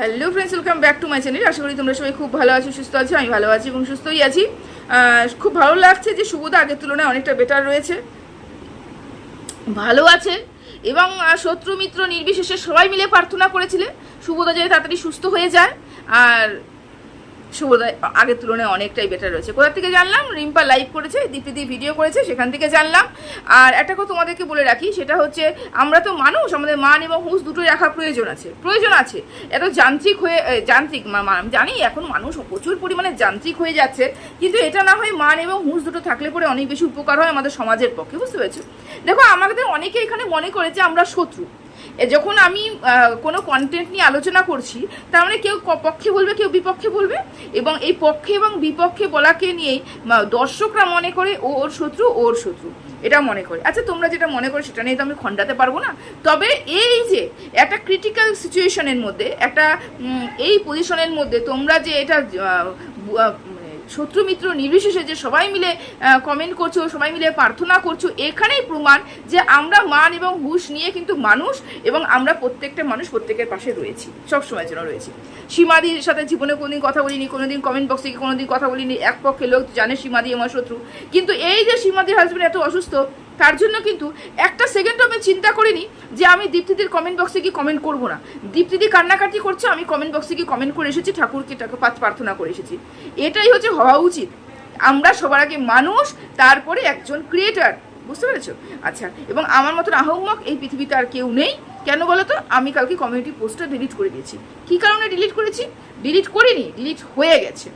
Hello friends welcome back to my channel আশা করি তোমরা সবাই খুব ভালো আছো, সুস্থ আছো, আমি ভালো আছি এবং সুস্থই আছি। খুব ভালো লাগছে যে সুবোধা আগের তুলনায় অনেকটা বেটার রয়েছে। ভালো আছে এবং শত্রু মিত্র নির্বিশেষে সবাই মিলে প্রার্থনা করেছিলে। শুভদা যাতে তাড়াতাড়ি সুস্থ হয়ে যায়। আর শুভদা আগের তুলনায় অনেকটাই বেটার রয়েছে। কোথা থেকে জানলাম? রিম্পা লাইভ করেছে, দীপ্তিদি ভিডিও করেছে, সেখান থেকে জানলাম। আর একটা কথা তোমাদেরকে বলে রাখি, সেটা হচ্ছে আমরা তো মানুষ, আমাদের মান এবং হুঁশ দুটোই রাখা প্রয়োজন আছে। প্রয়োজন আছে। এত যান্ত্রিক হয়ে যান্ত্রিক আমি জানি এখন মানুষ প্রচুর পরিমাণে যান্ত্রিক হয়ে যাচ্ছে, কিন্তু এটা না হয় মান এবং হুঁশ দুটো থাকলে পরে অনেক বেশি উপকার হয় আমাদের সমাজের পক্ষে, বুঝতে পেরেছ? দেখো, আমাদের অনেকে এখানে মনে করে যে আমরা শত্রু। যখন আমি কোনো কন্টেন্ট নিয়ে আলোচনা করছি, তার মানে কেউ পক্ষে বলবে, কেউ বিপক্ষে বলবে, এবং এই পক্ষে এবং বিপক্ষে বলাকে নিয়েই দর্শকরা মনে করে ও ওর শত্রু ওর শত্রু, এটা মনে করে। আচ্ছা তোমরা যেটা মনে করো সেটা নিয়ে তো আমি খণ্ডাতে পারব না। তবে এই যে, একটা ক্রিটিক্যাল সিচুয়েশনের মধ্যে, একটা এই পজিশনের মধ্যে তোমরা যে এটা শত্রু মিত্র নির্বিশেষে যে সবাই মিলে কমেন্ট করছ, সবাই মিলে প্রার্থনা করছ, এখানেই প্রমাণ যে আমরা মান এবং হুশ নিয়ে কিন্তু মানুষ এবং আমরা প্রত্যেকটা মানুষ প্রত্যেকের পাশে রয়েছি সবসময়ের জন্য রয়েছি। সীমাদির সাথে জীবনে কোনোদিন কথা বলিনি, কোনোদিন কমেন্ট বক্সে কোনোদিন কথা বলিনি, এক পক্ষে লোক জানে সীমাদি আমার শত্রু। কিন্তু এই যে সীমাদির হাজব্যান্ড এত অসুস্থ তার জন্য কিন্তু একটা সেকেন্ডও আমি চিন্তা করিনি যে আমি দীপ্তিদির কমেন্ট বক্সে কি কমেন্ট করব না। দীপ্তিদি কান্নাকাটি করছে, আমি কমেন্ট বক্সে গিয়ে কমেন্ট করে এসেছি, ঠাকুরকে পাঁচ প্রার্থনা করে এসেছি। এটাই হচ্ছে হওয়া উচিত। আমরা সবার আগে মানুষ, তারপরে একজন ক্রিয়েটার বুঝতে পেরেছ? আচ্ছা এবং আমার মতন আহম্মক এই পৃথিবীতে আর কেউ নেই। কেন বলো তো আমি কালকে কমিউনিটি পোস্টটা ডিলিট করে দিয়েছি। কী কারণে ডিলিট করেছি? ডিলিট করিনি ডিলিট হয়ে গেছে।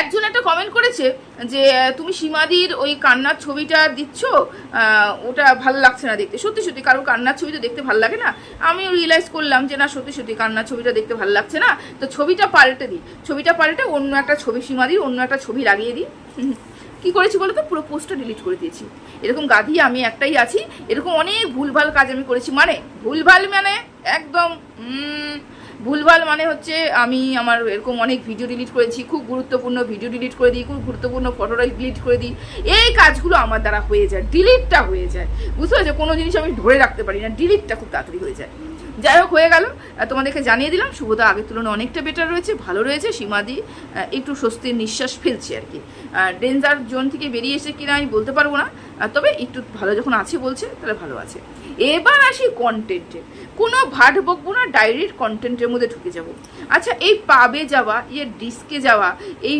একজন একটা কমেন্ট করেছে যে, তুমি সীমাদির ওই কান্নার ছবিটা দিচ্ছ ওটা ভালো লাগছে না দেখতে। সত্যি সত্যি কারোর কান্নার ছবি তো দেখতে ভালো লাগে না। আমিও রিয়েলাইজ করলাম যে, না, সত্যি সত্যি, কান্নার ছবিটা দেখতে ভালো লাগছে না। তো ছবিটা পাল্টে দিই। ছবিটা পাল্টে অন্য একটা ছবি সীমাদির, অন্য একটা ছবি লাগিয়ে দিই। কি করেছি বলো তো পুরো পোস্টটা ডিলিট করে দিয়েছি। এরকম গাধি আমি একটাই আছি। এরকম অনেক ভুলভাল কাজ আমি করেছি। মানে ভুলভাল মানে একদম ভুলভাল মানে হচ্ছে আমি আমার এরকম অনেক ভিডিও ডিলিট করেছি, খুব গুরুত্বপূর্ণ ভিডিও ডিলিট করে দিই, খুব গুরুত্বপূর্ণ ফটোটা ডিলিট করে দিই। এই কাজগুলো আমার দ্বারা হয়ে যায় ডিলিটটা হয়ে যায়। বুঝতে পারছ? কোনো জিনিস আমি ধরে রাখতে পারি না ডিলিটটা খুব তাড়াতাড়ি হয়ে যায়। যাই হোক, হয়ে গেল। তোমাদেরকে জানিয়ে দিলাম, শুভদা আগের তুলনায় অনেকটা বেটার রয়েছে, ভালো রয়েছে। সীমাদি একটু স্বস্তির নিঃশ্বাস ফেলছে আর কি। ডেঞ্জার জোন থেকে বেরিয়ে এসে কিনা আমি বলতে পারব না। তবে একটু ভালো যখন আছে বলছে, তাহলে ভালো আছে। এবার আসি কন্টেন্টে কোনো ভাট বকবো না ডাইরেক্ট কন্টেন্টের মধ্যে ঢুকে যাব। আচ্ছা এই পাবে যাওয়া ইয়ে ডিস্কে যাওয়া, এই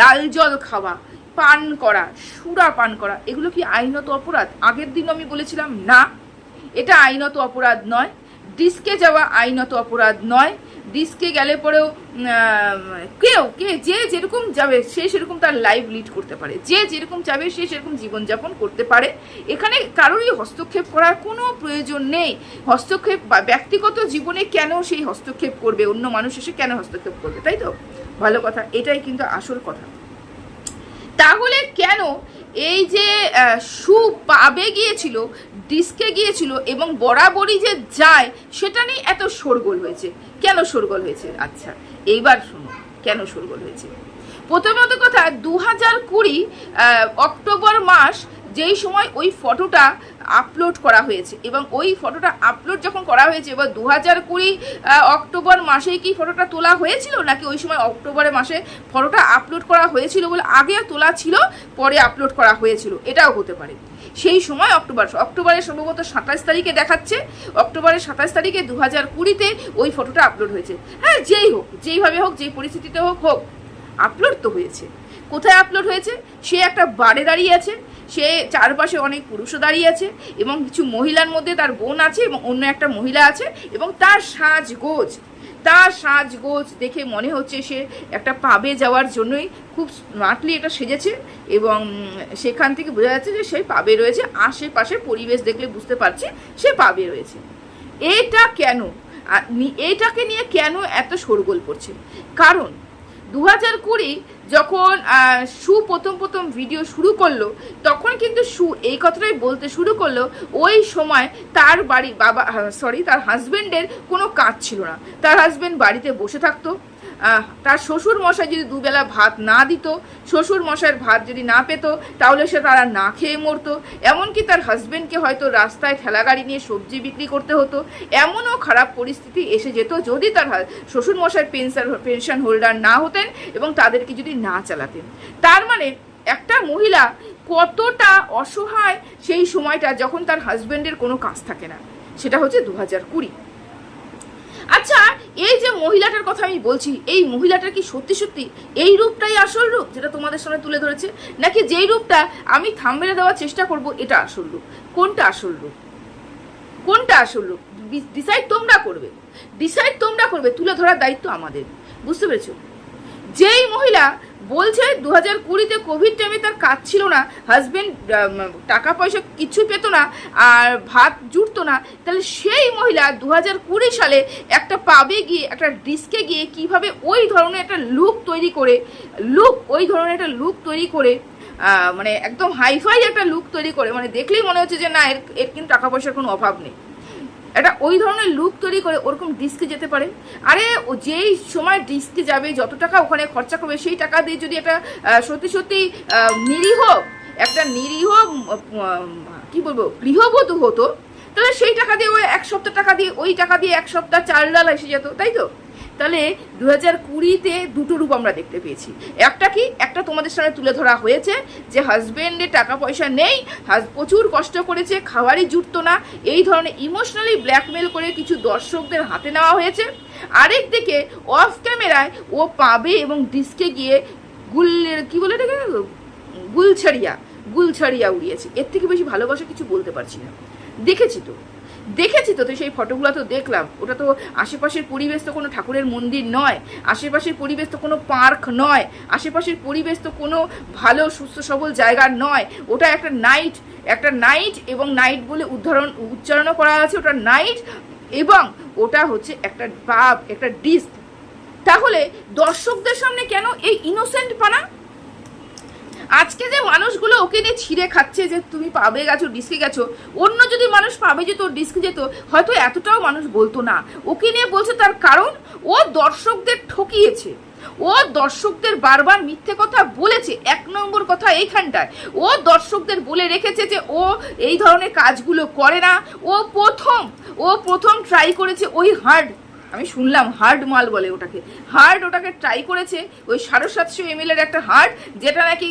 লাল জল খাওয়া, পান করা, সুরা পান করা, এগুলো কি আইনত অপরাধ? আগের দিন আমি বলেছিলাম, না। এটা আইনত অপরাধ নয়। ডিস্কে যাওয়া আইনত অপরাধ নয়। ডিস্কে গেলে পরেও কেউ, কে, যে যেরকম যাবে, সে সেরকম তার লাইভ লিড করতে পারে। যে যেরকম যাবে সে সেরকম জীবনযাপন করতে পারে। এখানে কারোরই হস্তক্ষেপ করার কোনো প্রয়োজন নেই। হস্তক্ষেপ বা ব্যক্তিগত জীবনে কেন সেই হস্তক্ষেপ করবে? অন্য মানুষ এসে কেন হস্তক্ষেপ করবে? তাই তো? ভালো কথা। এটাই কিন্তু আসল কথা। তাহলে কেন এই যে সু পাবে গিয়েছিল, ডিস্কে গিয়েছিল এবং বরাবরই যে যায়, সেটা নিয়ে এত শোরগোল হয়েছে। কেন শোরগোল হয়েছে? আচ্ছা এইবার শুনো কেন শোরগোল হয়েছে? প্রথমত কথা দু হাজার কুড়ি অক্টোবর মাস যেই সময় ওই ফটোটা আপলোড করা হয়েছে এবং ওই ফটোটা আপলোড যখন করা হয়েছে, এবার দু হাজার কুড়ি অক্টোবর মাসেই কি ফটোটা তোলা হয়েছিল? নাকি ওই সময় অক্টোবরের মাসে ফটোটা আপলোড করা হয়েছিল বলে আগে তোলা ছিল, পরে আপলোড করা হয়েছিল? এটাও হতে পারে। সেই সময় অক্টোবর, অক্টোবরের সম্ভবত সাতাশ তারিখে দেখাচ্ছে, অক্টোবরের সাতাশ তারিখে দু হাজার কুড়িতে ওই ফটোটা আপলোড হয়েছে। হ্যাঁ যেই হোক, যেইভাবে হোক, যেই পরিস্থিতিতে হোক হোক আপলোড তো হয়েছে। কোথায় আপলোড হয়েছে? সে একটা বারে দাঁড়িয়ে আছে সে চারপাশে অনেক পুরুষও দাঁড়িয়ে আছে এবং কিছু মহিলার মধ্যে তার বোন আছে এবং অন্য একটা মহিলা আছে এবং তার সাজগোজ তার সাজগোজ দেখে মনে হচ্ছে সে একটা পাবে যাওয়ার জন্যই খুব স্মার্টলি এটা সেজেছে এবং সেখান থেকে বোঝা যাচ্ছে যে সে পাবে রয়েছে। আশেপাশে পরিবেশ দেখলে বুঝতে পারছি সে পাবে রয়েছে। এটা কেন? এটাকে নিয়ে কেন এত শোরগোল পড়ছে কারণ দু হাজার কুড়ি যখন সু প্রথম প্রথম ভিডিও শুরু করল, তখন কিন্তু সু এই কথাটাই বলতে শুরু করল, ওই সময় তার বাড়ি বাবা সরি তার হাজবেন্ডের কোনো কাজ ছিল না। তার হাজবেন্ড বাড়িতে বসে থাকতো তার শ্বশুর মশাই যদি দুবেলা ভাত না দিত, শ্বশুর মশাইয়ের ভাত যদি না পেত, তাহলে সে তারা না খেয়ে মরতো। এমনকি তার হাজবেন্ডকে হয়তো রাস্তায় ঠেলা গাড়ি নিয়ে সবজি বিক্রি করতে হতো। এমনও খারাপ পরিস্থিতি এসে যেত যদি তার শ্বশুর মশাই পেনশন পেনশন হোল্ডার না হতেন এবং তাদেরকে যদি না চালাতেন। তার মানে একটা মহিলা কতটা অসহায় সেই সময়টা যখন তার হাজবেন্ডের কোনো কাজ থাকে না। সেটা হচ্ছে দু হাজার কুড়ি। আচ্ছা এই যে মহিলাটার কথা আমি বলছি, এই মহিলাটার কি সত্যি সত্যি এই রূপটাই আসল রূপ যেটা তোমাদের সামনে তুলে ধরেছে? নাকি যেই রূপটা আমি থামবে দেওয়ার চেষ্টা করব, এটা আসল রূপ? কোনটা আসল রূপ? কোনটা আসল রূপ? ডিসাইড তোমরা করবে। ডিসাইড তোমরা করবে, তুলে ধরার দায়িত্ব আমাদের। বুঝতে পেরেছ? যেই মহিলা বলছে দু হাজার কুড়িতে কোভিড টাইমে তার কাজ ছিল না হাজব্যান্ড টাকা পয়সা কিছু পেত না আর ভাত জুটতো না, তাহলে সেই মহিলা দু হাজার কুড়ি সালে একটা পাবে গিয়ে, একটা ডিস্কে গিয়ে কীভাবে ওই ধরনের একটা লুক তৈরি করে লুক ওই ধরনের একটা লুক তৈরি করে মানে একদম হাইফাই একটা লুক তৈরি করে মানে দেখলেই মনে হচ্ছে যে না, এর এর কিন্তু টাকা পয়সার কোনো অভাব নেই। একটা ওই ধরনের লুক তৈরি করে ওরকম ডিস্কে যেতে পারে। আরে যেই সময় ডিস্কে যাবে, যত টাকা ওখানে খরচা করবে, সেই টাকা দিয়ে যদি একটা সত্যি সত্যি নিরীহ, একটা নিরীহ কি বলব, গৃহবধূ হতো, তাহলে সেই টাকা দিয়ে ওই এক সপ্তাহ টাকা দিয়ে, ওই টাকা দিয়ে এক সপ্তাহ চাল ডাল এসে যেত, তাই তো? তাহলে দু হাজার কুড়িতে দুটো রূপ আমরা দেখতে পেয়েছি। একটা কি? একটা তোমাদের সামনে তুলে ধরা হয়েছে যে হাজবেন্ডের টাকা পয়সা নেই প্রচুর কষ্ট করেছে খাবারই জুটতো না, এই ধরনের ইমোশনালি ব্ল্যাকমেল করে কিছু দর্শকদের হাতে নেওয়া হয়েছে। আরেক দিকে অফ ক্যামেরায় ও পাবে এবং ডিস্কে গিয়ে গুলের, কি বলে এটাকে? গুলছড়িয়া গুলছড়িয়া উড়িয়েছে। এর থেকে বেশি ভালোবাসা কিছু বলতে পারছি না। দেখেছি তো? দেখেছি তো তো সেই ফটোগুলো তো দেখলাম। ওটা তো আশেপাশের পরিবেশ তো কোনো ঠাকুরের মন্দির নয়, আশেপাশের পরিবেশ তো কোনো পার্ক নয়, আশেপাশের পরিবেশ তো কোনো ভালো, সুস্থ, সবল জায়গা নয়। ওটা একটা নাইট একটা নাইট এবং নাইট বলে উদাহরণ উচ্চারণও করা আছে ওটা নাইট এবং ওটা হচ্ছে একটা বাপ একটা ডিস্ক তাহলে দর্শকদের সামনে কেন এই ইনোসেন্ট পানা? আজকে যে মানুষগুলো ওকে নিয়ে ছিঁড়ে খাচ্ছে যে তুমি পাবে গেছো ডিস্কে গেছো, অন্য যদি মানুষ পাবে যেত ডিস্কে যেত, হয়তো এতটাও মানুষ বলতো না। ওকে নিয়ে বলছে তার কারণ, ও দর্শকদের ঠকিয়েছে। ও দর্শকদের বারবার মিথ্যে কথা বলেছে, এক নম্বর কথা এইখানটায়। ও দর্শকদের বলে রেখেছে যে ও এই ধরনের কাজগুলো করে না। ও প্রথম ও প্রথম ট্রাই করেছে ওই হার্ড আমি শুনলাম হার্ড মাল বলে ওটাকে। হার্ড ওটাকে ট্রাই করেছে ওই সাড়ে সাতশো এম এর একটা হার্ড, যেটা নাকি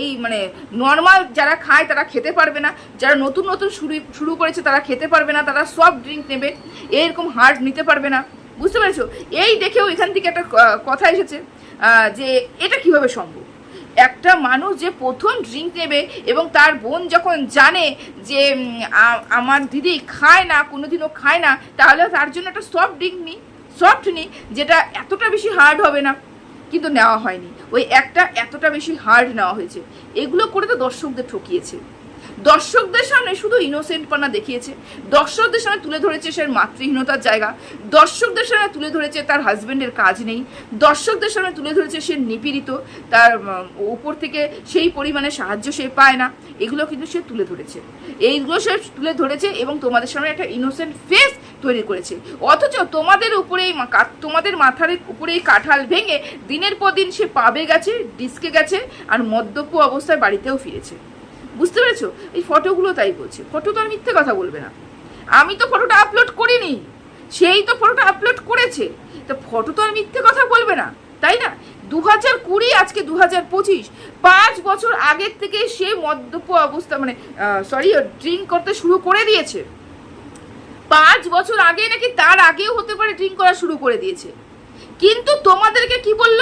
এই মানে নর্মাল যারা খায় তারা খেতে পারবে না, যারা নতুন নতুন শুরু শুরু করেছে তারা খেতে পারবে না, তারা সব ড্রিঙ্ক নেবে, এরকম হার্ড নিতে পারবে না। বুঝতে পেরেছ? এই দেখেও এখান থেকে একটা কথা এসেছে যে এটা কীভাবে সম্ভব? একটা মানুষ যে প্রথম ড্রিঙ্ক নেবে এবং তার বোন যখন জানে যে আমার দিদি খায় না, কোনোদিনও খায় না, তাহলে তার জন্য একটা সফট ড্রিঙ্ক নিই সফট নিই যেটা এতটা বেশি হার্ড হবে না। কিন্তু নেওয়া হয়নি। ওই একটা এতটা বেশি হার্ড নেওয়া হয়েছে। এগুলো করে তো দর্শকদের ঠকিয়েছে। দর্শকদের সামনে শুধু ইনোসেন্ট পানা দেখিয়েছে। দর্শকদের সামনে তুলে ধরেছে সে মাতৃহীনতার জায়গা। দর্শকদের সামনে তুলে ধরেছে তার হাজবেন্ডের কাজ নেই। দর্শকদের সামনে তুলে ধরেছে সে নিপীড়িত। তার উপর থেকে সেই পরিমাণে সাহায্য সে পায় না। এগুলো কিন্তু সে তুলে ধরেছে। এইগুলো সে তুলে ধরেছে এবং তোমাদের সামনে একটা ইনোসেন্ট ফেস তৈরি করেছে। অথচ তোমাদের উপরেই তোমাদের মাথার উপরেই কাঁঠাল ভেঙে দিনের পর দিন সে পাবে গেছে, ডিস্কে গেছে, আর মদ্যপ অবস্থায় বাড়িতেও ফিরেছে। বুঝতে পেরেছ? এই ফটোগুলো তাই বলছে। ফটো তো আর মিথ্যে কথা বলবে না। আমি তো ফটোটা আপলোড করিনি। সেই তো ফটোটা আপলোড করেছে। তো ফটো তো আর মিথ্যে কথা বলবে না, তাই না? দু হাজার কুড়ি, আজকে দু হাজার পঁচিশ, পাঁচ বছর আগের থেকে সে মদ্যপ অবস্থা মানে সরি ড্রিঙ্ক করতে শুরু করে দিয়েছে। পাঁচ বছর আগে নাকি তার আগেও হতে পারে ড্রিঙ্ক করা শুরু করে দিয়েছে। কিন্তু তোমাদেরকে কি বলল?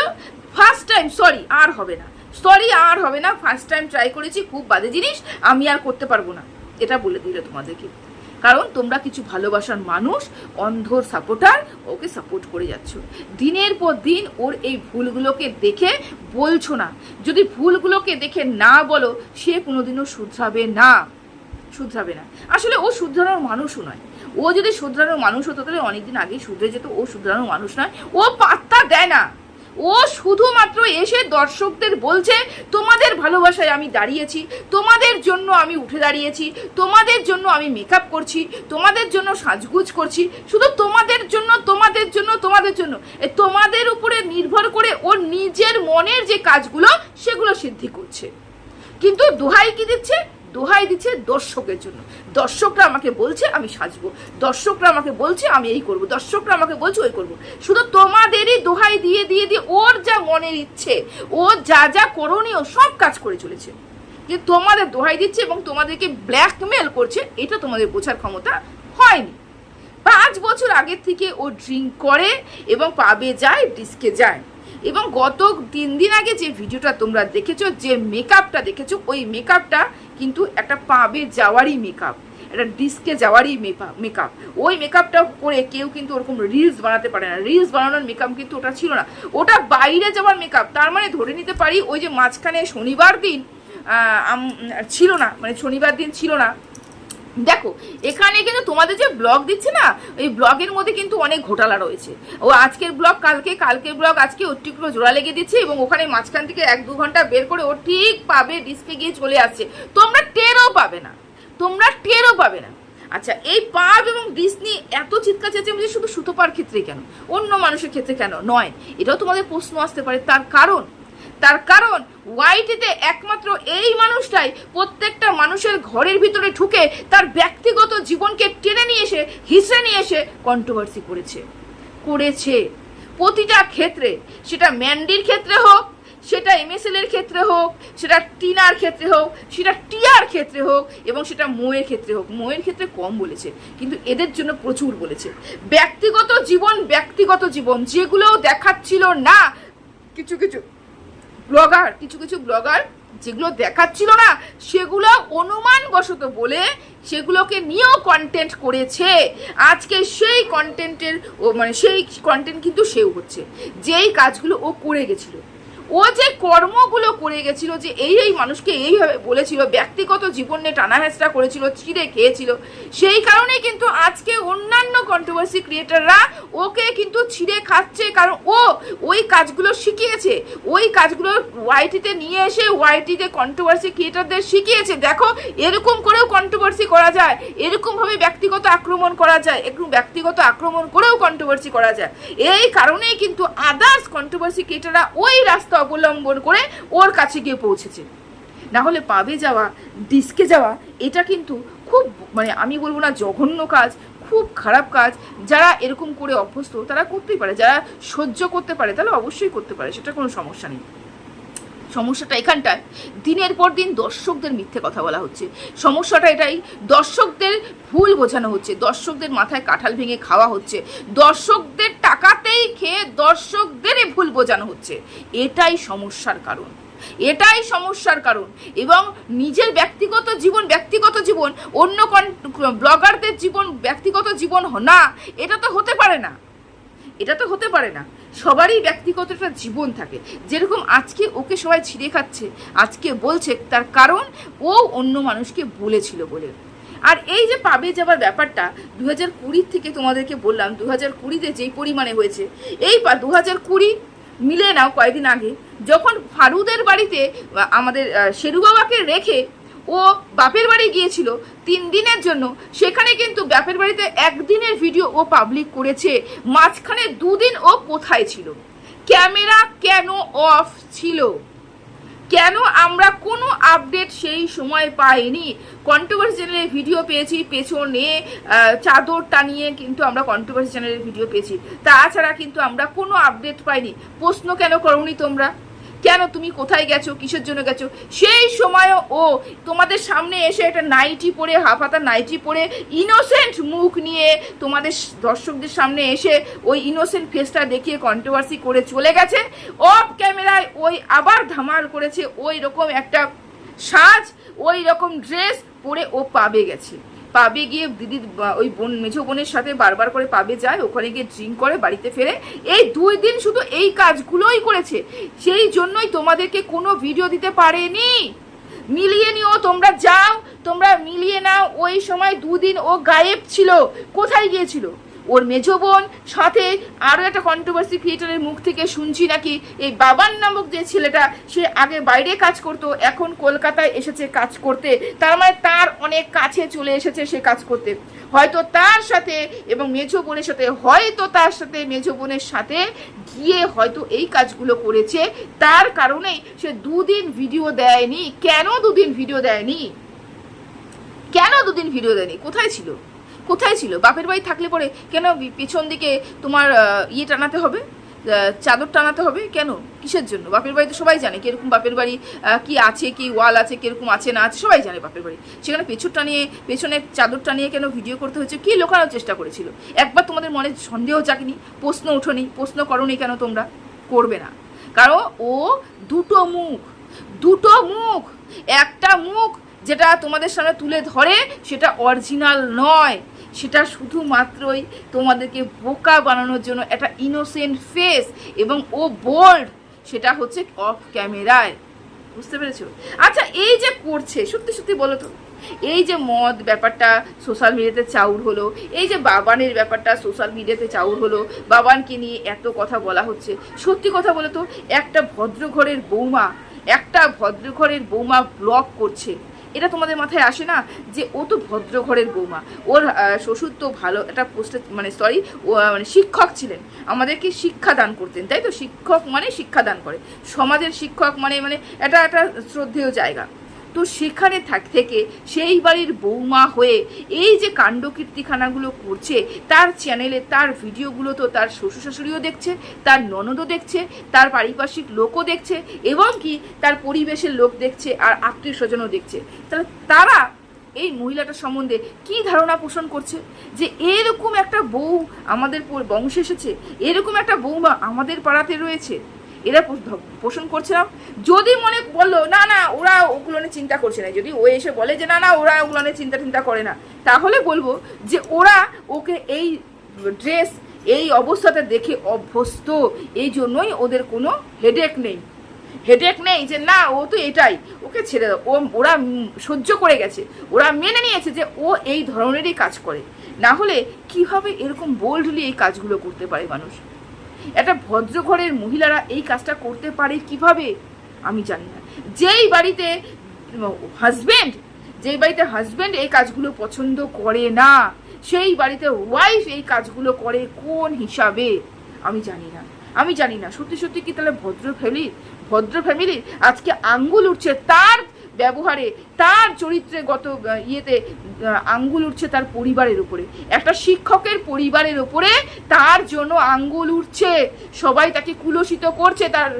ফার্স্ট টাইম সরি আর হবে না। সরি আর হবে না। ফার্স্ট টাইম ট্রাই করেছি, খুব বাজে জিনিস। আমি আর করতে পারব না। এটা বলে দিল তোমাদেরকে। কারণ তোমরা কিছু ভালোবাসার মানুষ, অন্ধর সাপোর্টার ওকে সাপোর্ট করে যাচ্ছ। দিনের পর দিন ওর এই ভুলগুলোকে দেখে বলছো না। যদি ভুলগুলোকে দেখে না বলো, সে কোনোদিনও শুধরাবে না। শুধরাবে না। আসলে ও শুধরানোর মানুষও নয়। ও যদি শুধরানোর মানুষ হতো, তাহলে অনেকদিন আগেই শুধরে যেত। ও শুধরানোর মানুষ নয়। ও পাত্তা দেয় না। ও ও শুধুমাত্র এসে দর্শকদের বলছে, তোমাদের ভালোবাসায় আমি দাঁড়িয়েছি, তোমাদের জন্য আমি উঠে দাঁড়িয়েছি, তোমাদের জন্য আমি মেকআপ করছি, তোমাদের জন্য সাজগুজ করছি, শুধু তোমাদের জন্য তোমাদের জন্য তোমাদের জন্য। তোমাদের উপরে নির্ভর করে ওর নিজের মনের যে কাজগুলো, সেগুলো সিদ্ধি করছে। কিন্তু দোহাই কি দিচ্ছে? দোহাই দিচ্ছে দর্শকের জন্য। দর্শকরা আমাকে বলছে, আমি সাজবো। দর্শকরা আমাকে বলছে, আমি এই করব। দর্শকরা আমাকে বলছে, ওই করব। শুধু তোমাদেরই দোহাই দিয়ে দিয়ে দিয়ে ওর যা মনের ইচ্ছে, ও যা যা করণীয় সব কাজ করে চলেছে। যে তোমাদের দোহাই দিচ্ছে এবং তোমাদেরকে ব্ল্যাকমেল করছে, এটা তোমাদের বোঝার ক্ষমতা হয়নি। পাঁচ বছর আগের থেকে ও ড্রিঙ্ক করে এবং পাবে যায় ডিস্কে যায়। এবং গত তিন দিন আগে যে ভিডিওটা তোমরা দেখেছ, যে মেকআপটা দেখেছ, ওই মেকআপটা কিন্তু একটা পাবে যাওয়ারই মেকআপ একটা ডিস্কে যাওয়ারই মেকআপ ওই মেকআপটা করে কেউ কিন্তু ওরকম রিলস বানাতে পারে না। রিলস বানানোর মেকআপ কিন্তু ওটা ছিল না। ওটা বাইরে যাওয়ার মেকআপ তার মানে ধরে নিতে পারি ওই যে মাঝখানে শনিবার দিন ছিল না মানে শনিবার দিন ছিল না দেখো, এখানে কিন্তু তোমাদের যে ব্লগ দিচ্ছে না ওই ব্লগের মধ্যে কিন্তু অনেক ঘোটালা রয়েছে। ও আজকের ব্লগ, কালকে, কালকের ব্লগ আজকে ওর অতিরিক্ত জোড়া লেগে দিচ্ছে এবং ওখানে মাঝখান থেকে এক দু ঘণ্টা বের করে ও ঠিক পাবে ডিস্কে গিয়ে চলে আসছে। তোমরা টেরও পাবে না। তোমরা টেরও পাবে না। আচ্ছা এই পাব এবং ডিসনি এত চিৎকার চেঁচামেচি, শুধু সুতোপার ক্ষেত্রে কেন? অন্য মানুষের ক্ষেত্রে কেন? নয়, এটাও তোমাদের প্রশ্ন আসতে পারে। তার কারণ তার কারণ ওয়াইটিতে একমাত্র এই মানুষটাই প্রত্যেকটা মানুষের ঘরের ভিতরে ঢুকে তার ব্যক্তিগত জীবনকে টেনে নিয়ে এসে হিসে নিয়ে এসে কন্ট্রোভার্সি করেছে। করেছে। প্রতিটা ক্ষেত্রে, সেটা ম্যান্ডির ক্ষেত্রে হোক, সেটা এমএসএল এর ক্ষেত্রে হোক, সেটা টিনার ক্ষেত্রে হোক, সেটা টিয়ার ক্ষেত্রে হোক, এবং সেটা মোয়ের ক্ষেত্রে হোক। মোয়ের ক্ষেত্রে কম বলেছে, কিন্তু এদের জন্য প্রচুর বলেছে। ব্যক্তিগত জীবন ব্যক্তিগত জীবন যেগুলো দেখাচ্ছিল না, কিছু কিছু ব্লগার, কিছু কিছু ব্লগার যেগুলো দেখাচ্ছিল না, সেগুলো অনুমানবশত বলে সেগুলোকে নিয়েও কন্টেন্ট করেছে। আজকে সেই কন্টেন্টের মানে সেই কন্টেন্ট কিন্তু সেও হচ্ছে যেই কাজগুলো ও করে গেছিল। ও যে কর্মগুলো করে গেছিল, যে এই এই মানুষকে এইভাবে বলেছিল, ব্যক্তিগত জীবনে টানা হেঁচড়া করেছিল ছিঁড়ে খেয়েছিল, সেই কারণেই কিন্তু আজকে অন্যান্য কন্ট্রোভার্সি ক্রিয়েটাররা ওকে কিন্তু ছিঁড়ে খাচ্ছে। কারণ ও ওই কাজগুলো শিখিয়েছে, ওই কাজগুলো ওয়াইটিতে নিয়ে এসে ওয়াইটিতে কন্ট্রোভার্সি ক্রিয়েটারদের শিখিয়েছে। দেখো, এরকম করেও কন্ট্রোভার্সি করা যায়, এরকমভাবে ব্যক্তিগত আক্রমণ করা যায় একটু ব্যক্তিগত আক্রমণ করেও কন্ট্রোভার্সি করা যায়। এই কারণেই কিন্তু আদার্স কন্ট্রোভার্সি ক্রিয়েটাররা ওই রাস্তা অবলম্বন করে ওর কাছে গিয়ে পৌঁছেছে। না হলে পাবে যাওয়া, ডিস্কে যাওয়া, এটা কিন্তু খুব মানে আমি বলব না জঘন্য কাজ, খুব খারাপ কাজ। যারা এরকম করে অভ্যস্ত, তারা করতেই পারে। যারা সহ্য করতে পারে, তাহলে অবশ্যই করতে পারে, সেটা কোনো সমস্যা নেই। সমস্যাটা এখানটায়। দিনের পর দিন দর্শকদের মিথ্যে কথা বলা হচ্ছে। সমস্যাটা এটাই, দর্শকদের ভুল বোঝানো হচ্ছে, দর্শকদের মাথায় কাঁঠাল ভেঙে খাওয়া হচ্ছে, দর্শকদের টাকাতেই খেয়ে দর্শকদেরই ভুল বোঝানো হচ্ছে। এটাই সমস্যার কারণ। এটাই সমস্যার কারণ। এবং নিজের ব্যক্তিগত জীবন ব্যক্তিগত জীবন, অন্য ব্লগারদের জীবন, ব্যক্তিগত জীবন না, এটা তো হতে পারে না। এটা তো হতে পারে না। সবারই ব্যক্তিগত একটা জীবন থাকে। যেরকম আজকে ওকে সবাই ছিঁড়ে খাচ্ছে, আজকে বলছে তার কারণ ও অন্য মানুষকে বলেছিল বলে। আর এই যে পাবে যাবার ব্যাপারটা দু হাজার কুড়ির থেকে তোমাদেরকে বললাম দু হাজার কুড়িতে যেই পরিমাণে হয়েছে, এই দু হাজার কুড়ি মিলে নাও কয়েকদিন আগে, যখন ফারুদের বাড়িতে আমাদের শেরু বাবাকে রেখে ও বাপের বাড়ি গিয়েছিল তিন দিনের জন্য। সেখানে কিন্তু বাপের বাড়িতে একদিনের ভিডিও ও পাবলিক করেছে। মাঝখানে দুদিন ও কোথায় ছিল? ক্যামেরা কেন অফ ছিল? কেন আমরা কোনো আপডেট সেই সময় পাইনি? কন্ট্রোভার্সি চ্যানেলের ভিডিও পেয়েছি, পেছনে চাদর টানিয়ে কিন্তু আমরা কন্ট্রোভার্সি চ্যানেলের ভিডিও পেয়েছি। তাছাড়া কিন্তু আমরা কোনো আপডেট পাইনি। প্রশ্ন কেন করনি তোমরা? কেন তুমি কোথায় গেছো? কিসের জন্য গেছো? সেই সময়ও ও তোমাদের সামনে এসে একটা নাইটি পরে হাফ হাতা নাইটি পরে ইনোসেন্ট মুখ নিয়ে তোমাদের দর্শকদের সামনে এসে ওই ইনোসেন্ট ফেসটা দেখিয়ে কন্ট্রোভার্সি করে চলে গেছে। অফ ক্যামেরায় ওই আবার ধামাল করেছে। ওই রকম একটা সাজ ওই রকম ড্রেস পরে ও পাবে গেছে। পাবে গিয়ে দিদি ওই বোন, মেঝো বোনের সাথে বারবার করে পাবে যায়, ওখানে গিয়ে ড্রিঙ্ক করে বাড়িতে ফেরে। এই দুই দিন শুধু এই কাজগুলোই করেছে। সেই জন্যই তোমাদেরকে কোনো ভিডিও দিতে পারেনি। মিলিয়ে নিও, তোমরা যাও, তোমরা মিলিয়ে নাও। ওই সময় দুদিন ও গায়েব ছিল। কোথায় গিয়েছিল? ওর মেজো বোন, সাথে আরও একটা কন্ট্রোভার্সি ক্রিয়েটারের মুখ থেকে শুনছি নাকি এই বাবান নামক যে ছেলেটা, সে আগে বাইরে কাজ করতো, এখন কলকাতায় এসেছে কাজ করতে। তার মানে তার অনেক কাছে চলে এসেছে সে কাজ করতে। হয়তো তার সাথে এবং মেজো বোনের সাথে, হয়তো তার সাথে মেজো বোনের সাথে গিয়ে হয়তো এই কাজগুলো করেছে। তার কারণেই সে দুদিন ভিডিও দেয়নি। কেন দুদিন ভিডিও দেয়নি? কেন দুদিন ভিডিও দেয়নি? কোথায় ছিল? কোথায় ছিল? বাপের বাড়ি থাকলে পরে কেন পেছন দিকে তোমার ইয়ে টানাতে হবে? চাদর টানাতে হবে? কেন? কিসের জন্য? বাপের বাড়ি তো সবাই জানে কীরকম বাপের বাড়ি কি আছে, কি ওয়াল আছে, কীরকম আছে, না আছে, সবাই জানে বাপের বাড়ি। সেখানে পেছন টানিয়ে পেছনে চাদর টানিয়ে কেন ভিডিও করতে হচ্ছে কি লোকানোর চেষ্টা করেছিল? একবার তোমাদের মনে সন্দেহ জাগেনি? প্রশ্ন ওঠেনি? প্রশ্ন করনি কেন তোমরা? করবে না। কারণ ও দুটো মুখ দুটো মুখ, একটা মুখ যেটা তোমাদের সামনে তুলে ধরে, সেটা অরিজিনাল নয়। সেটা শুধুমাত্রই তোমাদেরকে বোকা বানানোর জন্য একটা ইনোসেন্ট ফেস এবং ও বোল্ড সেটা হচ্ছে অফ ক্যামেরায় বুঝতে পেরেছ? আচ্ছা এই যে করছে, সত্যি সত্যি বলো তো। এই যে মদ ব্যাপারটা সোশ্যাল মিডিয়াতে চাউর হলো, এই যে বাবানের ব্যাপারটা সোশ্যাল মিডিয়াতে চাউর হলো, বাবানকে নিয়ে এত কথা বলা হচ্ছে। সত্যি কথা বলো তো, একটা ভদ্রঘরের বৌমা, একটা ভদ্রঘরের বৌমা ব্লগ করছে। এটা তোমাদের মাথায় আসে না যে ও তো ভদ্র ঘরের বৌমা। ওর শ্বশুর তো ভালো একটা পোস্টে মানে সরি ও মানে শিক্ষক ছিলেন। আমাদেরকে শিক্ষা দান করতেন, তাই তো? শিক্ষক মানে শিক্ষা দান করে। সমাজের শিক্ষক মানে মানে এটা একটা শ্রদ্ধেয় জায়গা। তো সেখানে থাক, থেকে সেই বাড়ির বৌমা হয়ে এই যে কাণ্ড কীর্তিখানাগুলো করছে, তার চ্যানেলে তার ভিডিওগুলো তো তার শ্বশুর শাশুড়িও দেখছে, তার ননদও দেখছে, তার পারিপার্শ্বিক লোকও দেখছে, এবং কি তার পরিবেশের লোক দেখছে আর আত্মীয় স্বজনও দেখছে। তাহলে তারা এই মহিলাটা সম্বন্ধে কি ধারণা পোষণ করছে? যে এরকম একটা বউ আমাদের বংশে এসেছে, এরকম একটা বৌমা আমাদের পাড়াতে রয়েছে, এরা পোষণ করছে না? যদি মনে বলল না না ওরা ওগুলো নিয়ে চিন্তা করছে না। যদি ও এসে বলে যে, না না, ওরা ওগুলো নিয়ে চিন্তা চিন্তা করে না। তাহলে বলব যে, ওরা ওকে এই ড্রেস, এই অবস্থাতে দেখে অভ্যস্ত। এই জন্যই ওদের কোনো হেডেক নেই। হেডেক নেই যে, না, ও তো এটাই। ওকে ছেড়ে দাও। ও, ওরা সহ্য করে গেছে। ওরা মেনে নিয়েছে যে, ও এই ধরনেরই কাজ করে। না হলে কীভাবে এরকম বোল্ডলি এই কাজগুলো করতে পারে মানুষ? একটা ভদ্র ঘরের মহিলারা এই কাজটা করতে পারে কীভাবে? আমি জানি না। যেই বাড়িতে হাজবেন্ড যেই বাড়িতে হাজব্যান্ড এই কাজগুলো পছন্দ করে না, সেই বাড়িতে ওয়াইফ এই কাজগুলো করে কোন হিসাবে? আমি জানি না। আমি জানি না। সত্যি সত্যি কি তাহলে ভদ্র ফ্যামিলি ভদ্র ফ্যামিলি আজকে আঙ্গুল উঠছে, তার ব্যবহারে তার চরিত্রে গত ইয়েতে আঙ্গুল উঠছে তার পরিবারের উপরে। একটা শিক্ষকের পরিবারের উপরে তার জন্য আঙ্গুল উঠছে। সবাই তাকে কুলসিত করছে, তার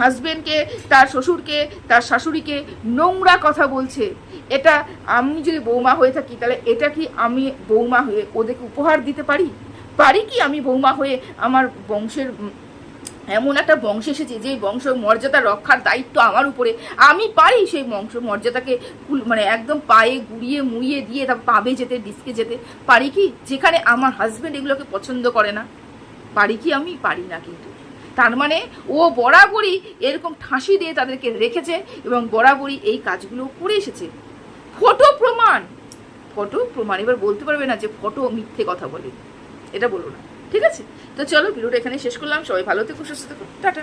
হাজবেন্ডকে, তার শ্বশুরকে, তার শাশুড়িকে নোংরা কথা বলছে। এটা আমি যদি বৌমা হয়ে থাকি, তাহলে এটা কি আমি বৌমা হয়ে ওদেরকে উপহার দিতে পারি? পারি কি আমি বৌমা হয়ে আমার বংশের এমন একটা বংশ এসেছে যে বংশ মর্যাদা রক্ষার দায়িত্ব আমার উপরে। আমি পারি সেই বংশ মর্যাদাকে মানে একদম পায়ে গুড়িয়ে মুড়িয়ে দিয়ে তারপর পাবে যেতে, ডিস্কে যেতে। পারি কি? যেখানে আমার হাজবেন্ড এগুলোকে পছন্দ করে না। পারি কি? আমি পারি না কিন্তু। তার মানে ও বরাবরই এরকম ঠাঁসি দিয়ে তাদেরকে রেখেছে এবং বরাবরই এই কাজগুলো করে এসেছে। ফটো প্রমাণ! ফটো প্রমাণ, এবার বলতে পারবে না যে ফটো মিথ্যে কথা বলে। এটা বলো না। ঠিক আছে? তো চলো ভিডিওটা এখানে শেষ করলাম। সবাই ভালো থেকো সুস্থ থেকো। টাটা।